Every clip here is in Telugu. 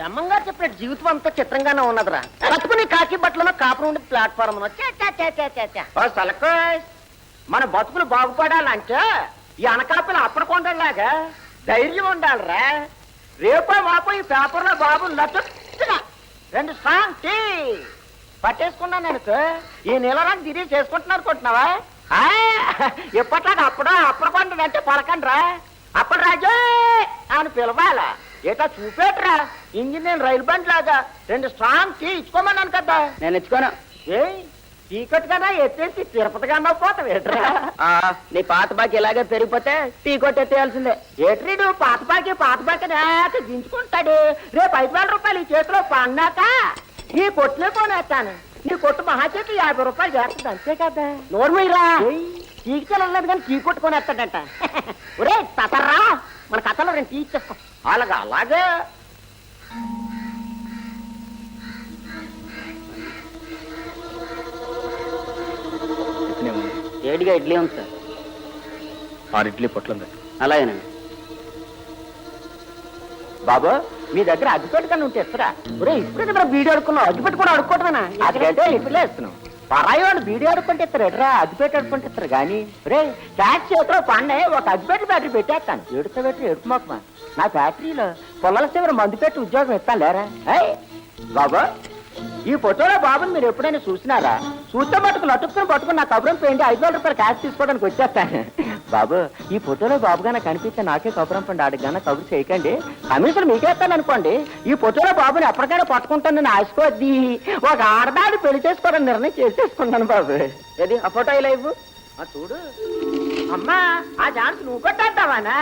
బ్రహ్మంగా చెప్పిన జీవితం అంతా చిత్రంగానే ఉన్నదిరా. కట్టుకుని కాకి బట్టలను కాపు నుండి ప్లాట్ఫారం మన బతుకులు బాగుపడాలంటే ఈ అనకాపలు అప్పడకొండలాగా ధైర్యం ఉండాలిరా. రేపో మాపో ఈ పేపర్లో బాబు నచ్చుగా రెండు సాంగ్ టీ పట్టేసుకున్నాను అనుకో. ఈ నెలరాన్ని తిరిగి చేసుకుంటున్నారు అనుకుంటున్నావా ఆ, ఎప్పట్లాగా అప్పుడు అప్పడకొండ పలకండి రా అప్పుడు రాజే అని పిలవాలా? ఏటా చూపేట్రా. ఇంజనీర్ రైలు బండి లాగా రెండు స్ట్రాంగ్ టీ ఇచ్చుకోమన్నాను కదా. నేను ఇచ్చుకోను. ఏ టీకెట్ కదా ఎత్తేసి తిరుపతి కన్నా పోతావు ఏట్రా? నీ పాత బాకి ఇలాగే పెరిగిపోతే టీ కొట్టేయాల్సిందే ఏట్రీడు పాత బాకి పాత బాకి నేత దించుకుంటాడు. రేపు ఐదు వేల రూపాయలు ఈ చేతిలో పన్నాక నీ కొట్టులే కొనేస్తాను. నీ కొట్టు మహాచేతి యాభై రూపాయలు చేస్తుంది అంతే కదా. నోరు మీరా టీకి చెల్లలేదు కానీ టీ కొట్టుకొని వేస్తాడంట ఒరే తతర్రా మన కథలో రెండు టీ ఇచ్చేస్తాం. అలాగా అలాగే. ఏడిగా ఇడ్లీ ఉంది సార్. ఆరు ఇడ్లీ పొట్లం అలాగేనండి. బాబు మీ దగ్గర అగ్గిపెట్టు కన్నా ఉంటే ఇస్తారా ఒరే ఇప్పుడు బీడీ అడుక్కున్నావు అగ్గిపెట్టు కూడా అడుక్కోవటమేనా అదికంటే ఇప్పుడే ఇస్తున్నావు పరాయి వాళ్ళు బీడీ అడుక్కుంటే ఇస్తారు ఎట్రా అగ్గిపెట్టు ఇస్తారు కానీ రే ట్యాక్స్ చేతిలో పండే ఒక అగ్గిపెట్టు బ్యాటరీ పెట్టేస్తాను. ఎడుత పెట్టి ఎడుపు నా ఫ్యాక్టరీలో పొలాల చివరి మందు పెట్టి ఉద్యోగం ఇస్తాను లేరా? ఏయ్, బాబు ఈ ఫోటోలో బాబుని మీరు ఎప్పుడైనా చూసినారా? చూస్తే మటుకు లటుక్కుని పట్టుకుని నా కబురం పోయింది ఐదు వేల రూపాయలు క్యాష్ తీసుకోవడానికి వచ్చేస్తాను. బాబు ఈ ఫోటోలో బాబుగా నాకు కనిపిస్తే నాకే కబురం పండి ఆడికి కబురు చేయకండి. కమిషన్ మీకేస్తాను అనుకోండి. ఈ ఫోటోలో బాబుని ఎప్పటికైనా పట్టుకుంటానని ఆశకోద్ది ఒక ఆడదాడి పెళ్ళి చేసుకోవడం నిర్ణయం చేసేసుకున్నాను బాబు. ఏది? ఆ ఫోటో ఇలా చూడు. అమ్మా ఆ ఛాన్స్ నువ్వు కొట్టేద్దావానా?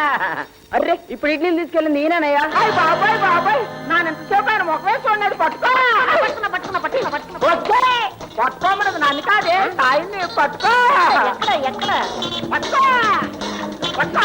అర్రే ఇప్పుడు ఇడ్లీలు తీసుకెళ్ళి నేనేనయ్యా? అయ్ బాబాయ్ బాబాయ్ నానెంతసేపు ఆయన ముఖమే చూడండి పట్టుకో. పట్టుకున్నా పట్టుకున్నా పట్టుకున్నా పట్టుకున్నా. వద్దే పట్టుకోమన్నది నన్ను కాదే సాయిని పట్టుకో. ఎక్కడ ఎక్కడ? పట్టుకో పట్టుకో.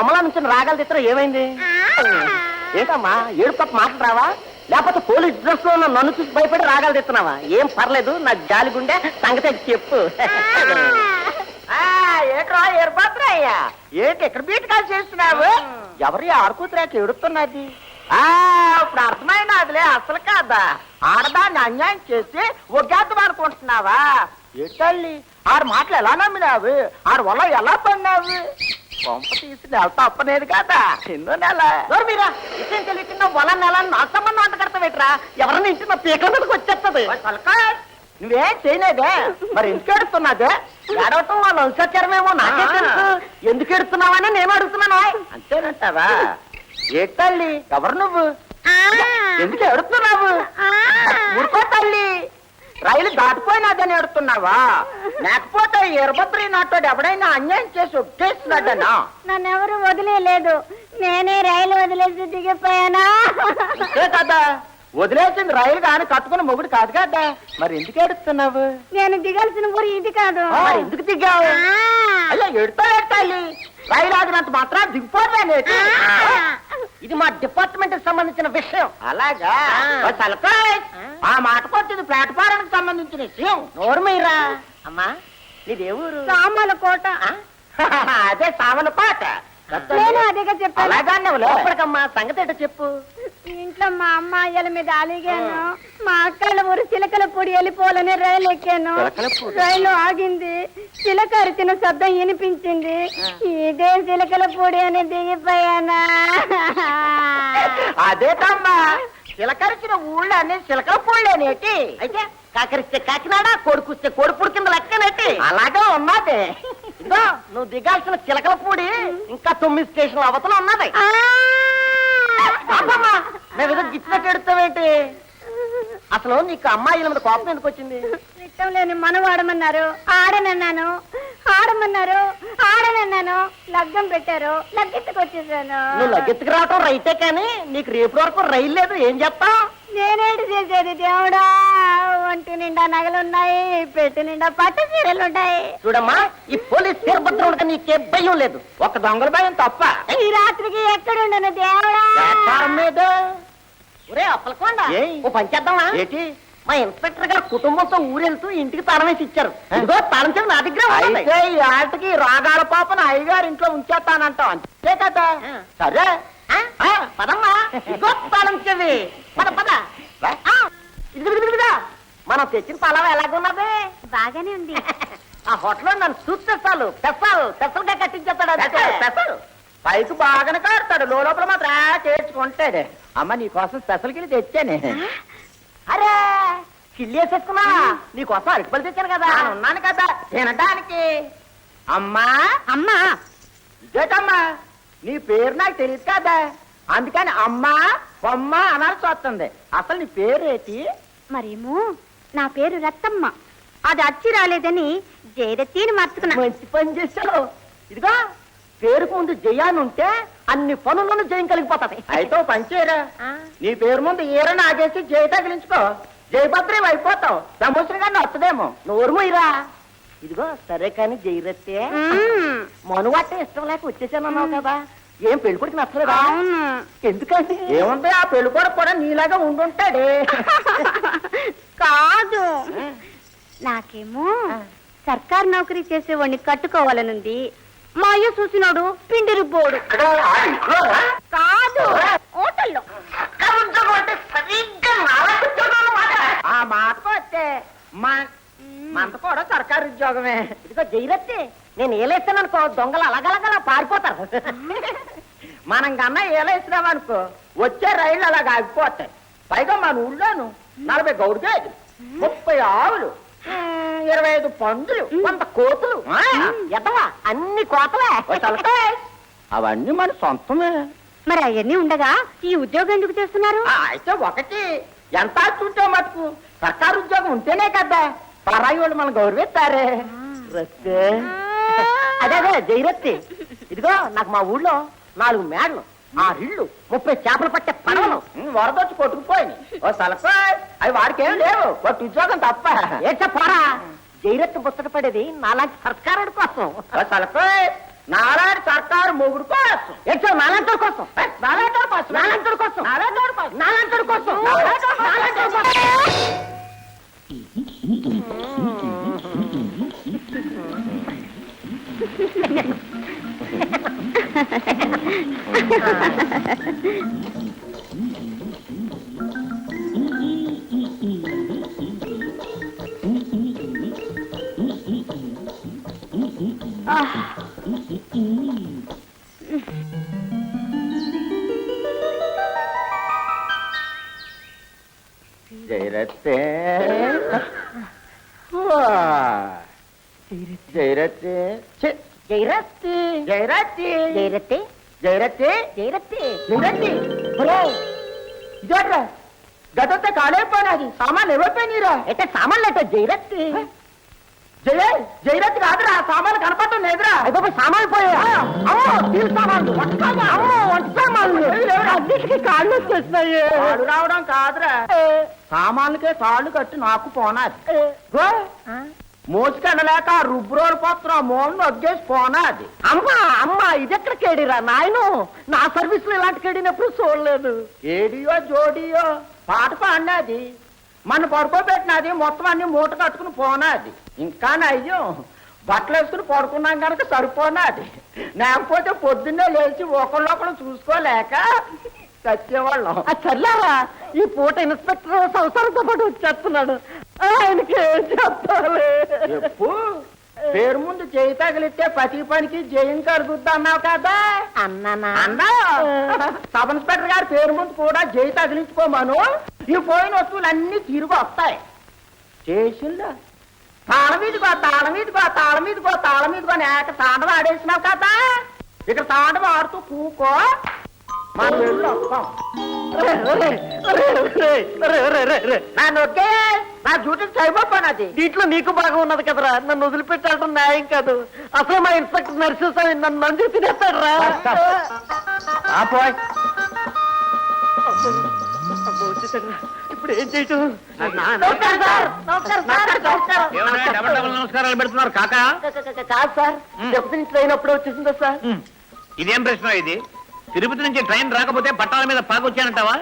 బొమ్మలా నుంచి రాగాలు తిత్తరా ఏమైంది? ఏంటమ్మా ఏడు పక్క మాటలు రావా? లేకపోతే పోలీస్ డ్రెస్లో నన్ను చూసి భయపడి రాగాలు తిస్తున్నావా ఏం పర్లేదు నా జాలి గుండె సంగతి చెప్పు. ఆ, ఏట్రా ఏర్పాత్ర అయ్యా ఏంటి ఎక్కడ బీట్ కాల్ చేస్తున్నావు ఎవరి ఆడుకూతురాకి ఎడుతున్నది ఆ ఇప్పుడు అర్థమైనదిలే అసలు కాదా? ఆడదాన్ని అన్యాయం చేసి ఒగ్గేద్దాం అనుకుంటున్నావా? ఎట్టల్లి ఆడు మాటలు ఎలా నమ్మినావు? ఆడు వల్ల ఎలా పడినావు కొంప తీసి నెల తప్పనేది కదా? ఎన్నో నెల ఎవరు మీరా? ఇచ్చిన తెలియకుండా వల నెల నా సంబంధం అంట కడతావేట్రా ఎవరిని ఇంటి నా పీకల మీదకి వచ్చేస్తుంది నువ్వేం చేయలేదే? మరి ఎందుకు ఎడుతున్నదే ఏడవటం వాళ్ళు వంశచరమేమో నాకే తెలుసు. ఎందుకు ఎడుతున్నావని నేను అడుగుతున్నాను. అంతేనంటావా? ఏ తల్లి? ఎవరు నువ్వు? ఎందుకు ఎడుతున్నావు ఊరుకో తల్లి. రైలు దాటిపోయినాదని ఎడుతున్నావా లేకపోతే ఎరభద్రి నాటోడు ఎవడైనా అన్యాయం చేసి ఒప్పేస్తున్నాడనా నన్నెవరు వదిలేదు నేనే రైలు వదిలేసి దిగిపోయానా? అంతే కదా. వదిలేసింది రైలు కాని కట్టుకుని మొగుడు కాదు కదా. మరి ఎందుకు ఎడుతున్నావు నేను దిగాల్సిన ఊరు ఇది కాదు. ఆ, ఎందుకు దిగావు. అయ్యో ఎడుతా ఎట్టాలి రైలు ఆగినంత మాత్రం దిగిపోలేనేటి ఇది మా డిపార్ట్మెంట్ సంబంధించిన విషయం. అలాగా? ఓ. ఆ. మాటకొచ్చింది ప్లాట్ఫారం సంబంధించిన విషయం. నోరు మీరా అమ్మా నీది ఏ ఊరు సామాల కోట? అదే సామలపాట నేను అదేగా చెప్పాను. అలాగానే లోపలికమ్మా సంగతి ఏంటో చెప్పు. ఇంట్లో మా అమ్మాయిల మీద అలిగాను. మా అక్కల ఊరు చిలకల పొడి వెళ్ళిపోవాలని రైలు ఎక్కాను? రైలు ఆగింది. చిలక అరిచిన శబ్దం వినిపించింది. ఇదే చిలకల పొడి అని దిగిపోయానా? అదేటమ్మా చిలకరిచిన ఊళ్ళో అన్ని చిలకల పూళ్ళేనేటి? అయితే కాకరిస్తే కాకినాడ కొడుకుస్తే కొడుపుడు కింద లెక్కనేటి? అలాగే ఉన్నది. ఇదో నువ్వు దిగాల్సిన చిలకల పూడి ఇంకా తొమ్మిది స్టేషన్ల అవతల ఉన్నది. మేము ఏదో గిచ్చినట్టు ఎడుతావేంటి? అసలు నీకు అమ్మాయిల మీద కోపం ఎందుకు వచ్చింది? ఇష్టం లేని మనవాడమన్నారు. ఆడనన్నాను. ఆడమన్నారు ఆడనన్నాను లగ్గం పెట్టారు లగ్గెత్తుకొచ్చేసాను నువ్వు లగ్గెత్తుకు రావటం రైతే కానీ నీకు రేపు వరకు రైలు లేదు ఏం చెప్తావు? నేనేంటి చేసేది దేవుడా? ఒంటి నిండా నగలున్నాయి పెట్టి నిండా పట్టు చీరలు ఉన్నాయి చూడమ్మా ఈ పోలీస్ తీరభద్రుడికి నీకే భయం లేదు. ఒక దొంగల భయం తప్ప. ఈ రాత్రికి ఎక్కడుండను దేవుడా? వ్యాపారం మీద. ఒరే అప్పలకొండ. ఏయ్. ఓ పని చేద్దామా? ఏంటి? మా ఇన్స్పెక్టర్ గారు కుటుంబంతో ఊరెళ్తూ ఇంటికి తాళం వేసి ఇచ్చారు. ఇదిగో తాళం చెవి నా దగ్గర. అయితే ఈ ఆటకి రాగాల పాపను అయ్యగారు ఇంట్లో ఉంచేస్తానంటావు అంతే కదా. సరే. ఆ? ఆ, పదమ్మా. ఇదిగో తాళం చెవి. పద పద. రా. ఆ, ఇదిగో, ఇదిగో, ఇదిగో. మనం తెచ్చిన పలం ఎలాగున్నది? బాగానే ఉంది. ఆ హోటల్లో నన్ను చూస్తే చాలు పెసాలు పెసలుగా కట్టించేస్తాడు. పెసలు. పైకి బాగానే కాడతాడు లోపల మాత్రం చేర్చుకుంటాడు అమ్మ నీ కోసం స్పెషల్ కిలి తెచ్చానే అరే కిల్లేసేసుకున్నా నీకోసం అరటిపళ్ళు తెచ్చాను కదా. నేను ఉన్నాను కదా. తినడానికి అమ్మా. అమ్మా. ఇదేటమ్మా? నీ పేరు నాకు తెలియదు కదా. అందుకని అమ్మా బొమ్మ అనాల్సి వస్తుంది అసలు నీ పేరేటి మరేమో నా పేరు రత్తమ్మ. అది అచ్చి రాలేదని జయదత్తిని మార్చుకున్నా. మంచి పని చేశావు. ఇదిగో పేరుకు ముందు జయాన్ని ఉంటే అన్ని పనులను జయం కలిగిపోతాయి. అయితే ఓ పని చేయరా. నీ పేరు ముందు ఈర నాగేసి జై తగిలించుకో. జయభద్రం అయిపోతావు సమోసరి గారిని వస్తుందేమో. నోరు మొయ్యరా ఇదిగో సరే కానీ జయరత్తే. మనువాటే ఇష్టం లేక వచ్చేసానన్నావు కదా. ఏం పెళ్ళికొడికి నచ్చలేదా? ఎందుకండి? ఏముంది ఆ పెళ్ళి కొడుకు కూడా నీలాగా ఉండుంటాడే. కాదు. నాకేమో సర్కార్ నౌకరీ చేసేవాడిని కట్టుకోవాలనుంది. మా అయ్య చూసినాడు పిండి రుబ్బోడు. కాదు. హోటల్లో. వస్తే మా- మనది కూడా సర్కారు ఉద్యోగమే. ఇదిగో జయరత్తే నేను ఏలేస్తాననుకో దొంగలు అలాగలగలా పారిపోతారు. మనం కన్నా ఏలేసినామనుకో వచ్చే రైళ్ళు అలాగ ఆగిపోతాయి. పైగా మన ఊళ్ళోను నలభై గౌడు గేదెలు ముప్పై ఆవులు ఇరవై ఐదు పందులు కొంత కోతులు. ఆ, ఎదవా? అన్ని కోతలే. అవన్నీ మన సొంతమే. మరి అవన్నీ ఉండగా ఈ ఉద్యోగం ఎందుకు చేస్తున్నారు? అయితే ఒకటి ఎంత ఆస్తుంటే మటుకు సర్కారు ఉద్యోగం ఉంటేనే కదా. పరాయి వాళ్ళు మనం గౌరవిస్తారే. అదే అదే జయరత్తి. ఇదిగో నాకు మా ఊళ్ళో నాలుగు మేడలు ఆరు ఇళ్ళు ముప్పై చేపలు పట్టే పడవలు. ఉమ్, వరదొచ్చి కొట్టుకుపోయింది ఓ సలకాయ్ అవి వాడికి ఏం లేవు. కొట్టు ఉద్యోగం తప్ప. ఏడ్చా పోరా. జయరత్తి ముచ్చట పడేది నాలాంటి సర్కారుడి కోసం. ఓ సలకాయ్ నాలాంటి సర్కారు మొగుడు కోసం. ఏడ్చా నాలాంటి కోసం. నాలాంటి కోసం. నాలాంటి కోసం. నాలాంటి కోసం. నాలాంటి కోసం. నాలాంటి కోసం. జయరత్తే జయరత్తే ఛీ, జయరత్తి జయరత్తి జయరత్తి జయరత్తి జయరత్తి జయరత్తి ఒరేయ్, ఇదేట్రా గతంతా కాలేకపోయినది సామాన్లు ఎవరిపోయినరా అంటే సామాన్లు అంటే జయరత్తి జయ జయరత్తి కాదురా సామాన్లు కనపడటం లేదురా. అయిపోయి సామాన్లు పోయా అమ్మో స్టీల్ సామాన్లు. వంట సామాన్లు అమ్మో వంట సామాన్లు. అన్నిటికీ కాళ్ళు వచ్చేస్తున్నాయి తాళ్ళు రావడం కాదురా. సామాన్లకే తాళ్ళు కట్టి నాకు పోనాది. మోసుకెళ్ళలేక ఆ? రుబ్బురోలు పత్రం మోన్ నొగ్గేసి పోనాది. అమ్మా అమ్మా ఇదెక్కడ కేడిరా? నాయను నా సర్వీస్లో ఇలాంటి కేడినప్పుడు చూడలేదు. ఏడియో జోడియో పాట పాడినది. మన పడుకోబెట్టినది మొత్తం అన్ని మూట కట్టుకుని పోనాది ఇంకా నయ్యం బట్టలు వేసుకుని పడుకున్నాం కనుక సరిపోనాది లేకపోతే పొద్దున్నే లేచి ఒకళ్ళొకళ్ళు చూసుకోలేక చచ్చేవాళ్ళం. చల్లారా. ఈ పూట ఇన్స్పెక్టర్ సంవత్సరంతో పాటు వచ్చేస్తున్నాడు. ఆయనకి ఏం చెప్పాలి? చెప్పు. పేరు ముందు చేయి తగిలితే ప్రతి పనికి జయం కలుగుద్ది అన్నావు కదా. అన్నానా? అన్నా సబ్ ఇన్స్పెక్టర్ గారి పేరు ముందు కూడా జై తగిలించుకోమను ఈ పోయిన వస్తువులు అన్ని తిరిగి వస్తాయి. చేసిందా? తాళం మీదకో తాళం మీదకో తాళం మీదకో తాళం మీదకో ఏక తాండవం ఆడేసినావు కదా? ఇక్కడ తాండవం ఆడుతూ కూకో. మన వెళ్ళి వస్తాం నా డ్యూటీకి దీంట్లో నీకు బాగా ఉన్నది కదరా. నన్ను వదిలిపెట్టాడటం న్యాయం కాదు. అసలు మా ఇన్స్పెక్టర్ నడిచేస్తాను నన్ను నంది తినేస్తాడు రా ఇప్పుడు ఏం చేయటం? డబల్ డబల్ నమస్కారాలు పెడుతున్నారు కాక? కాదు సార్. దెబ్బతిని ట్రైన్ అప్పుడే వచ్చేసిందా సార్? ఇదేం ప్రశ్న ఇది? తిరుపతి నుంచి ట్రైన్ రాకపోతే పట్టాల మీద పాకొచ్చానంటావా?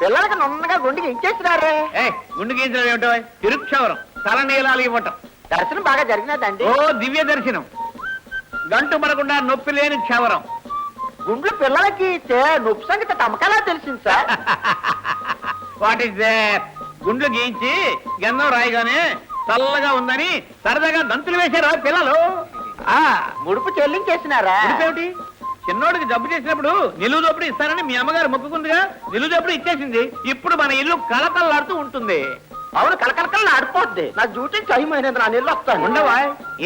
పిల్లలకి నున్నగా గుండెకి ఇచ్చేసినారే ఏ గుండు గీయించడం ఏమిటో? తిరుక్షవరం తల నీలాలు ఇవ్వటం. దర్శనం బాగా జరిగినదండి. ఓ దివ్య దర్శనం. గంటు పడకుండా నొప్పి లేని క్షవరం. గుండ్లు పిల్లలకి ఇస్తే నొప్పి సంగతి తమకలా తెలిసింది సార్? వాట్ ఇస్ గుండ్లు గీయించి గంధం రాయగానే చల్లగా ఉందని సరదాగా గంతులు వేశారు పిల్లలు? ఆ ముడుపు చెల్లించేసినారా? ఏమిటి చిన్నోడికి జబ్బు చేసినప్పుడు నిలువు దోపుడు ఇస్తారని మీ అమ్మగారు మొక్కుకుందిగా? నిలువు దోపుడు ఇచ్చేసింది. ఇప్పుడు మన ఇల్లు కలకల్లాడుతూ ఉంటుంది. అవును కలకలకల్లా ఆడిపోద్ది నా డ్యూటీ టైం అయినది నా నీళ్ళు వస్తాను. ఉండవా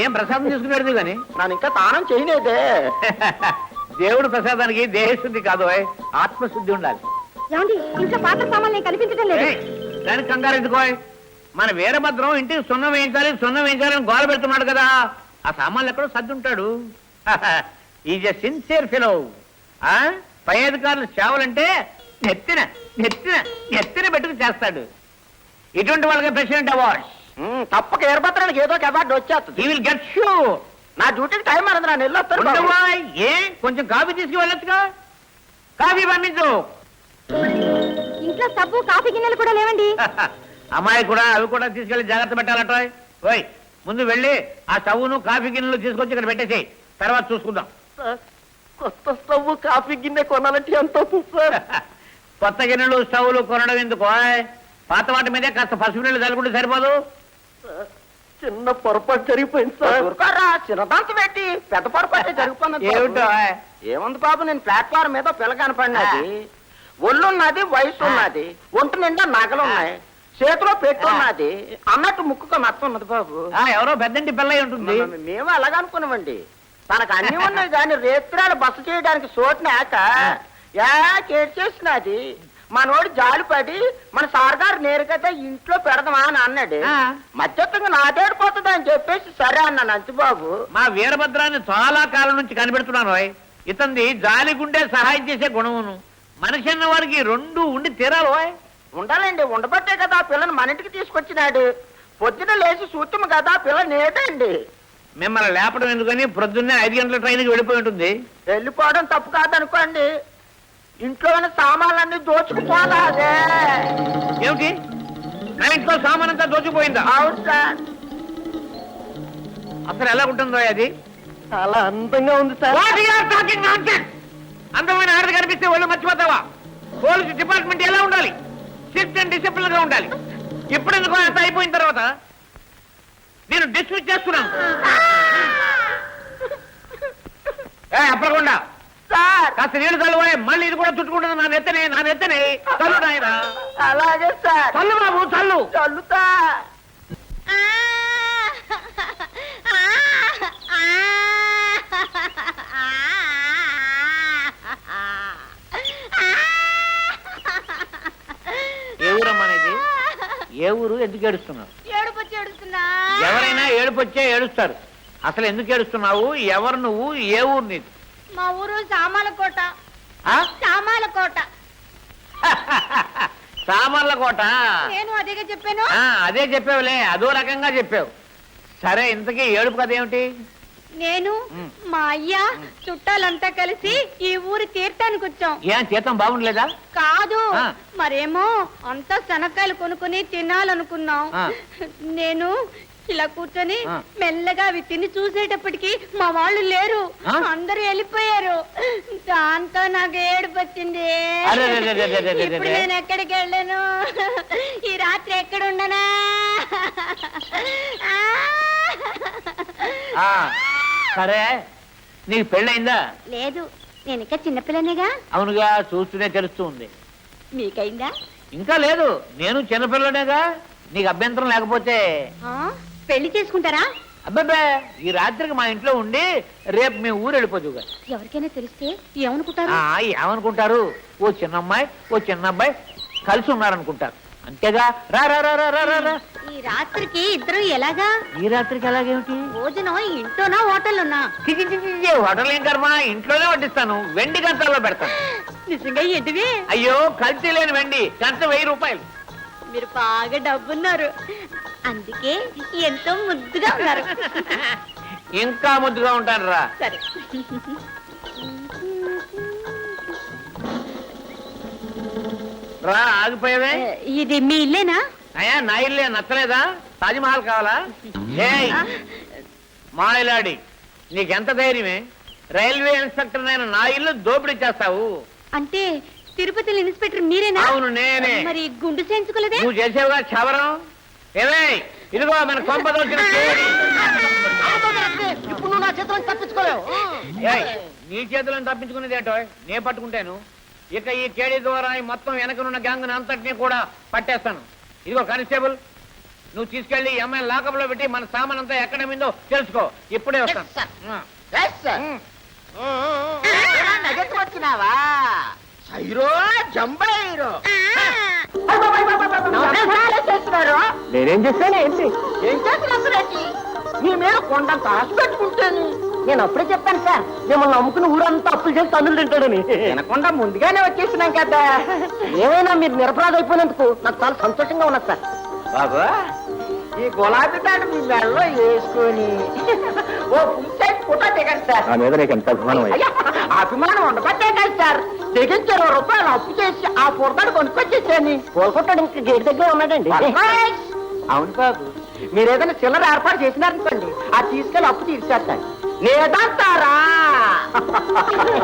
ఏం ప్రసాదం తీసుకునేది గాని? నేను ఇంకా స్నానం చేయలేదే దేవుడు ప్రసాదానికి దేహశుద్ధి కాదు. ఆత్మశుద్ధి ఉండాలి. ఏమండి ఇంట్లో పాత్ర సామాన్లు కనిపించడం లేదు. ఏయ్, దానికి కంగారు ఎందుకోయ్ మన వీరభద్రం ఇంటికి సున్నం వేయించాలి సున్నం వేయించాలి అని గోల పెడుతున్నాడు కదా. ఆ సామాన్లు ఎక్కడో సర్ది ఉంటాడు. ఈజ్ ఎ సిన్సియర్ ఫిలో పై అధికారులు సేవలంటే నెత్తిన నెత్తిన నెత్తిన పెట్టుకు చేస్తాడు. ఇటువంటి వాళ్ళకి ప్రెసిడెంట్ అవార్డ్? ఉమ్, తప్పక ఏర్పత్రానికి ఏదో ఒక అవార్డు వచ్చేస్తుంది. హీ విల్ గెట్ షూ నా డ్యూటీకి టైం అన్నది నా వస్తాను. ఉండవా ఏ? కొంచెం కాఫీ తీసుకువెళ్ళొచ్చుగా? కాఫీ పంపించు ఇంట్లో సబ్బు కాఫీ గిన్నెలు కూడా లేవండి. అమ్మాయి కూడా అవి కూడా తీసుకెళ్ళి జాగ్రత్త పెట్టాలట ఓయ్ ముందు వెళ్ళి ఆ స్టవ్ను కాఫీ గిన్నెలు తీసుకొచ్చి ఇక్కడ పెట్టేసేయ్. తర్వాత చూసుకుందాం. కొత్త స్టవ్ కాఫీ గిన్నె కొనాలంటే ఎంత సార్? కొత్త గిన్నెలు స్టవ్లు కొనడం ఎందుకు? పాత వాటి మీదే కాస్త పసుపు నీళ్ళు చల్లుకుంటే సరిపోదు. సార్, చిన్న పొరపాటు జరిగిపోయింది సార్. చిన్నదాంత పెట్టి పెద్ద పొరపాటు. ఏమిటో? ఓయ్? ఏముంది బాబు నేను ప్లాట్ఫామ్ మీద పిల్ల కనపడినది. ఒళ్ళున్నది వయసు ఉన్నది ఒంటి నిండా నగలు ఉన్నాయి చేతిలో పెట్టున్నది. అన్నట్టు ముక్కుకు మత్త ఉన్నది బాబు. ఎవరో పెద్దంటి పిల్ల ఉంటుంది. మేము అలాగనుకున్నామండి తనకు అన్ని ఉన్నాయి కానీ రేత్రాలు బస చేయడానికి చోటునాక యా చేసినది. మనోడు జాలిపడి మన సార్ గారు నేరుగా ఇంట్లో పెడదామా అని అన్నాడు. ఆ. మధ్యత్వంగా నాటేడిపోతుంది అని చెప్పేసి సరే అన్నాను అంచుబాబు మా వీరభద్రాన్ని చాలా కాలం నుంచి కనిపెడుతున్నాను ఓయ్. ఇతంది జాలిగుండే సహాయం చేసే గుణమును. మనిషి అన్న వారికి రెండు ఉండి తీరాలి. ఉండాలండి ఉండబట్టే కదా ఆ పిల్లని మన ఇంటికి తీసుకొచ్చినాడు. పొద్దున లేచి సూత్యము కదా ఆ పిల్ల నేటండి. మిమ్మల్ని లేపడం ఎందుకని ప్రొద్దున్నే ఐదు గంటల ట్రైన్కి వెళ్ళిపోయి ఉంటుంది. వెళ్ళిపోవడం తప్పు కాదనుకోండి. ఇంట్లో ఉన్న సామాన్లన్నీ దోచుకుపోలాదే ఏమిటి? నా ఇంట్లో సామాన్ అంతా దోచుకుపోయిందా? అవును సార్. అసలు ఎలా ఉంటుందో అది? చాలా అందంగా ఉంది సార్? అందమైన ఆడది కనిపిస్తే వాళ్ళు మర్చిపోతావా? పోలీసు డిపార్ట్మెంట్ ఎలా ఉండాలి? స్ట్రిక్ట్ అండ్ డిసిప్లిన్గా ఉండాలి. ఇప్పుడు ఎందుకు అంత అయిపోయిన తర్వాత? నేను డిస్మిస్ చేస్తున్నాను. ఏ అప్పకుండా సార్. కాస్త నీళ్ళు చల్లువాయి మళ్ళీ ఇది కూడా చుట్టుకుంటుంది నా నెత్తనే నా నెత్తనే. చల్లు నాయన. అలాగే సార్. చల్లు బాబు చల్లు. చల్లుతా ఏ ఊరమ్మా ఏ ఊరు? ఎందుకు ఏడుస్తున్నావు ఏడుపు చేడుస్తున్నా ఎవరైనా ఏడుపు వచ్చే ఏడుస్తారు. అసలు ఎందుకు ఏడుస్తున్నావు? ఎవరు నువ్వు? ఏ ఊరు నీది? మా ఊరు సామాలకోట? సామాలకోట. సామర్ల కోట నేను అదేగా చెప్పాను. అదే చెప్పావులే. అదో రకంగా చెప్పావు. సరే ఇంతకీ ఏడుపు కథ ఏమిటి? నేను మ్. అయ్య చుట్టాలంతా కలిసి ఈ ఊరి తీర్థానికి వచ్చాం. ఏం జీతం బాగుండలేదా? కాదు. మరేమో అంతా శనక్కాయలు కొనుక్కుని తినాలనుకున్నాం. నేను ఇలా కూర్చొని. మెల్లగా అవి తిని చూసేటప్పటికి మా వాళ్ళు లేరు? అందరూ వెళ్ళిపోయారు. దాంతో నాకు ఏడుపు వచ్చింది. అరే, అరే, అరే, అరే, అరే, అరే. ఇప్పుడు నేను ఎక్కడికి వెళ్ళను? ఈ రాత్రి ఎక్కడ ఉండనా ఆ, సరే. నీకు పెళ్ళయిందా? లేదు. నేను ఇంకా చిన్నపిల్లనేగా. అవునుగా చూస్తూనే తెలుస్తూ ఉంది. మీకైందా? ఇంకా లేదు. నేను చిన్నపిల్లనేగా. నీకు అభ్యంతరం లేకపోతే? పెళ్ళి చేసుకుంటారా? అబ్బాబే ఈ రాత్రికి మా ఇంట్లో ఉండి రేపు మీ ఊరు వెళ్ళిపోదు ఎవరికైనా తెలిస్తే ఏమనుకుంటారు? ఏమనుకుంటారు? ఓ చిన్న అమ్మాయి ఓ చిన్న అబ్బాయి కలిసి ఉన్నారనుకుంటారు. అంతేగా? రా రా రా రా రా రా, ఈ రాత్రికి ఇద్దరు ఎలాగా? ఈ రాత్రికి ఎలాగేమిటి? భోజనం ఇంట్లోనా హోటల్లోనా? చి, చి, హోటల్ ఏం కర్మ? ఇంట్లోనే వడ్డిస్తాను. వెండి కంచాల్లో పెడతాను. నిజంగా ఏంటివి అయ్యో కల్తీ లేని వెండి. కంచ వెయ్యి రూపాయలు. మీరు బాగా డబ్బున్నారు. అందుకే ఎంతో ముద్దుగా ఉన్నారు. ఇంకా ముద్దుగా ఉంటాను రా సరే. రా ఆగిపోయావే? ఇది మీ ఇల్లేనా? అయ్యా నా ఇల్లే నచ్చలేదా? తాజ్మహల్ కావాలా? ఏయ్ మాయలాడి నీకెంత ధైర్యమే? రైల్వే ఇన్స్పెక్టర్ అయిన నా ఇల్లు దోపిడీ చేస్తావు. అంటే తిరుపతి ఇన్స్పెక్టర్ మీరేనా? అవును నేనే. మరి గుండు చేయించుకోలేదే నువ్వు చేసేవుగా క్షవరం? ఏమే ఇదిగో మన కొంప దొరికిన కోడి. ఇప్పుడు నువ్వు నా చేతులను తప్పించుకోలేవు. ఏయ్, నీ చేతులను తప్పించుకునేది ఏటో? నే పట్టుకుంటాను. ఇక ఈ కేడీ ద్వారా ఈ మొత్తం వెనకనున్న గ్యాంగ్ అంతటినీ కూడా పట్టేస్తాను. ఇదిగో కానిస్టేబుల్ నువ్వు తీసుకెళ్ళి ఈ అమ్మాయిని లాకప్లో పెట్టి మన సామాన్ అంతా ఎక్కడ మిందో తెలుసుకో. ఇప్పుడే వస్తాను. వచ్చినావా? చేస్తున్నారు. నేనేం చేశాను ఏంటి? ఏం మీ మీద కొండంత ఆశ పెట్టుకుంటాను. నేను అప్పుడే చెప్పాను సార్ మిమ్మల్ని నమ్ముకుని ఊరంతా అప్పులు చేసి తన్నులు తింటాడని. వినకుండా ముందుగానే వచ్చేసినాం కదా. ఏమైనా మీరు నిరపరాధ అయిపోయినందుకు నాకు చాలా సంతోషంగా ఉన్నది సార్. బాబు ఈ గులాబీ తాడు మీ మెడలో వేసుకొని ఓ దిగండి సార్. నా మీద నీకు ఎంత అభిమానం అయ్యా, అభిమానం ఉండబట్టే కదా సార్. తెగించి ఇరవై రూపాయలు అప్పు చేసి ఆ ఫోటోని కొనుక్కొచ్చేసాను కోలుకుంటాడు ఇంకా గేట్ దగ్గర ఉన్నాడండి. అవును బాబు. మీరు ఏదైనా చిల్లర ఏర్పాటు చేసినారనుకోండి అది తీసుకెళ్ళి అప్పు తీర్చేస్తాను లేదంటారా